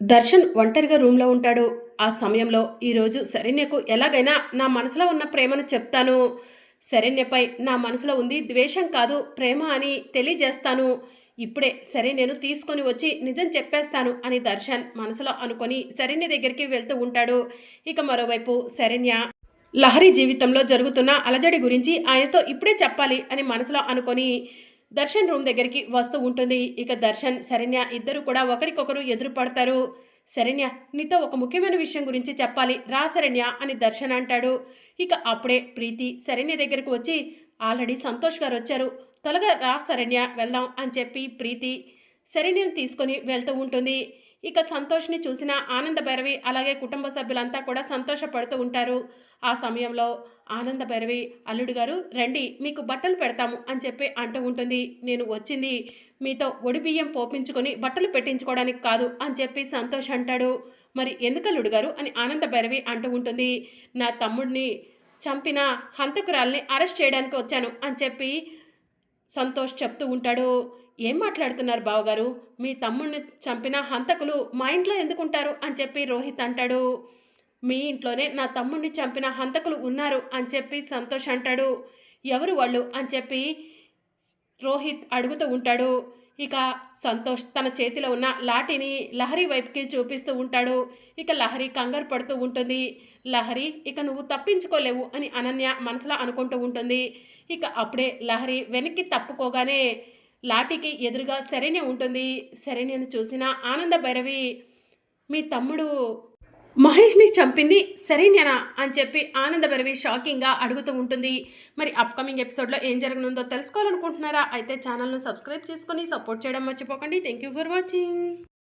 దర్శన్ ఒంటరిగా రూమ్లో ఉంటాడు. ఆ సమయంలో ఈరోజు శరణ్యకు ఎలాగైనా నా మనసులో ఉన్న ప్రేమను చెప్తాను. శరణ్యపై నా మనసులో ఉంది ద్వేషం కాదు ప్రేమ అని తెలియజేస్తాను. ఇప్పుడే సరే నేను తీసుకొని వచ్చి నిజం చెప్పేస్తాను అని దర్శన్ మనసులో అనుకొని శరణ్య దగ్గరికి వెళ్తూ ఉంటాడు. ఇక మరోవైపు శరణ్య లహరి జీవితంలో జరుగుతున్న అలజడి గురించి ఆయనతో ఇప్పుడే చెప్పాలి అని మనసులో అనుకొని దర్శన్ రూమ్ దగ్గరికి వస్తూ ఉంటుంది. ఇక దర్శన్ శరణ్య ఇద్దరు కూడా ఒకరికొకరు ఎదురు పడతారు. శరణ్య నీతో ఒక ముఖ్యమైన విషయం గురించి చెప్పాలి. రా శరణ్య అని దర్శన్ అంటాడు. ఇక అప్పుడే ప్రీతి శరణ్య దగ్గరకు వచ్చి ఆల్రెడీ సంతోష్ గారు వచ్చారు. త్వరగా రా శరణ్య వెళ్దాం అని చెప్పి ప్రీతి శరణ్యను తీసుకొని వెళ్తూ ఉంటుంది. ఇక సంతోష్ని చూసిన ఆనంద భైరవి అలాగే కుటుంబ సభ్యులంతా కూడా సంతోషపడుతూ ఉంటారు. ఆ సమయంలో ఆనంద భైరవి అల్లుడు గారు రండి మీకు బట్టలు పెడతాము అని చెప్పి అంటూ ఉంటుంది. నేను వచ్చింది మీతో ఒడి బియ్యం పోపించుకొని బట్టలు పెట్టించుకోవడానికి కాదు అని చెప్పి సంతోష్ అంటాడు. మరి ఎందుకు అల్లుడు గారు? అని ఆనంద భైరవి అంటూ ఉంటుంది. నా తమ్ముడిని చంపిన హంతకురాల్ని అరెస్ట్ చేయడానికి వచ్చాను అని చెప్పి సంతోష్ చెప్తూ ఉంటాడు ఏం మాట్లాడుతున్నారు బావగారు? మీ తమ్ముడిని చంపిన హంతకులు మా ఇంట్లో ఎందుకుంటారు? అని చెప్పి రోహిత్ అంటాడు. మీ ఇంట్లోనే నా తమ్ముడిని చంపిన హంతకులు ఉన్నారు అని చెప్పి సంతోష్ అంటాడు. ఎవరు వాళ్ళు? అని చెప్పి రోహిత్ అడుగుతూ ఉంటాడు. ఇక సంతోష్ తన చేతిలో ఉన్న లాఠీని లహరి వైపుకి చూపిస్తూ ఉంటాడు. ఇక లహరి కంగారు పడుతూ ఉంటుంది. లహరి ఇక నువ్వు తప్పించుకోలేవు అని అనన్య మనసులో అనుకుంటూ ఉంటుంది. ఇక అప్పుడే లహరి వెనక్కి తప్పుకోగానే లాఠీకి ఎదురుగా శరణ్య ఉంటుంది. శరణ్యను చూసిన ఆనంద భైరవి మీ తమ్ముడు మహేష్ని చంపింది సరేనేనా అని చెప్పి ఆనంద షాకింగ్గా అడుగుతూ ఉంటుంది. మరి అప్కమింగ్ ఎపిసోడ్లో ఏం జరగనుందో తెలుసుకోవాలనుకుంటున్నారా? అయితే ఛానల్ను సబ్స్క్రైబ్ చేసుకొని సపోర్ట్ చేయడం మర్చిపోకండి. Thank you for watching